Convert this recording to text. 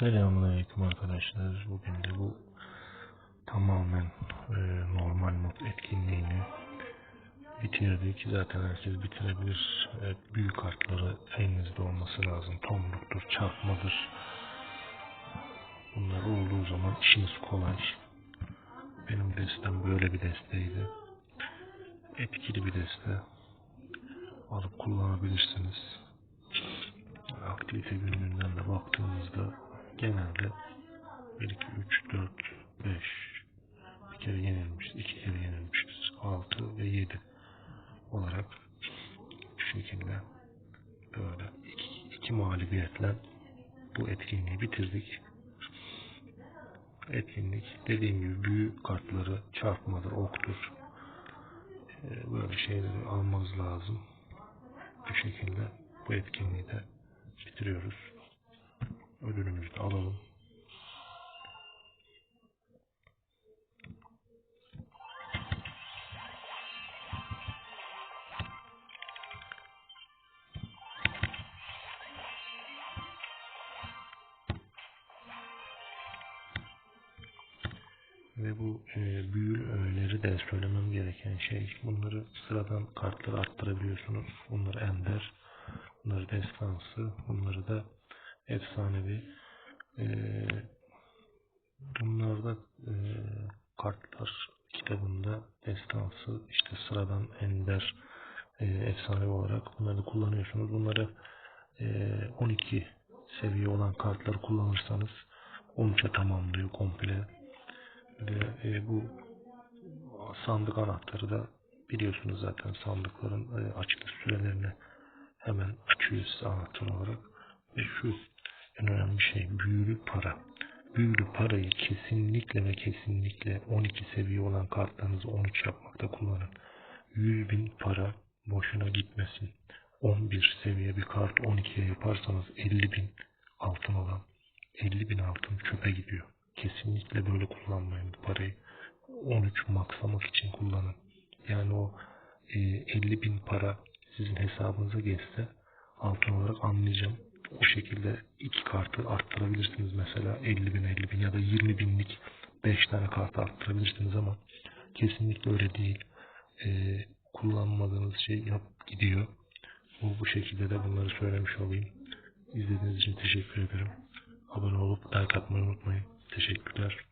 Selamünaleyküm arkadaşlar. Bugün de bu tamamen e, normal mod etkinliğini bitirdik. Zaten herkes bitirebilir. Evet, büyük kartları elinizde olması lazım. Tomruktur, çarpmadır. Bunlar olduğu zaman işiniz kolay. Benim destem böyle bir desteydi. Etkili bir deste. Alıp kullanabilirsiniz aktivite günlüğünden de baktığımızda genelde 1, 2, 3, 4, 5 bir kere yenilmişiz, iki kere yenilmişiz, 6 ve 7 olarak şu şekilde böyle iki, iki mağlubiyetle bu etkinliği bitirdik. Etkinlik dediğim gibi büyük kartları çarpmadır, oktur. Ee, Böyle şeyleri almanız lazım. Bu şekilde bu etkinliği de bitiriyoruz. Ödülümüzü de alalım. Ve bu e, büyülü öğeleri de söylemem gereken şey bunları sıradan kartları arttırabiliyorsunuz. Bunlar ender, bunları destansı, bunları da efsanevi. E, bunlarda e, kartlar kitabında destansı işte sıradan ender e, efsanevi olarak bunları kullanıyorsunuz. Bunları e, 12 seviye olan kartları kullanırsanız 13'e tamamlıyor komple ve e, bu sandık anahtarı da biliyorsunuz zaten sandıkların e, açılış sürelerini hemen açıyor size anahtar olarak. Ve şu en önemli şey büyülü para. Büyülü parayı kesinlikle ve kesinlikle 12 seviye olan kartlarınızı 13 yapmakta kullanın. 100 bin para boşuna gitmesin. 11 seviye bir kart 12'ye yaparsanız 50 bin altın olan 50 bin altın çöpe gidiyor. Kesinlikle böyle kullanmayın parayı. 13 maksamak için kullanın. Yani o e, 50 bin para sizin hesabınıza geçse altın olarak anlayacağım. O şekilde iki kartı arttırabilirsiniz. Mesela 50 bin 50 bin ya da 20 binlik 5 tane kart arttırabilirsiniz ama kesinlikle öyle değil. E, kullanmadığınız şey yap gidiyor. Bu, bu şekilde de bunları söylemiş olayım. İzlediğiniz için teşekkür ederim. Abone olup like atmayı unutmayın. Teşekkürler.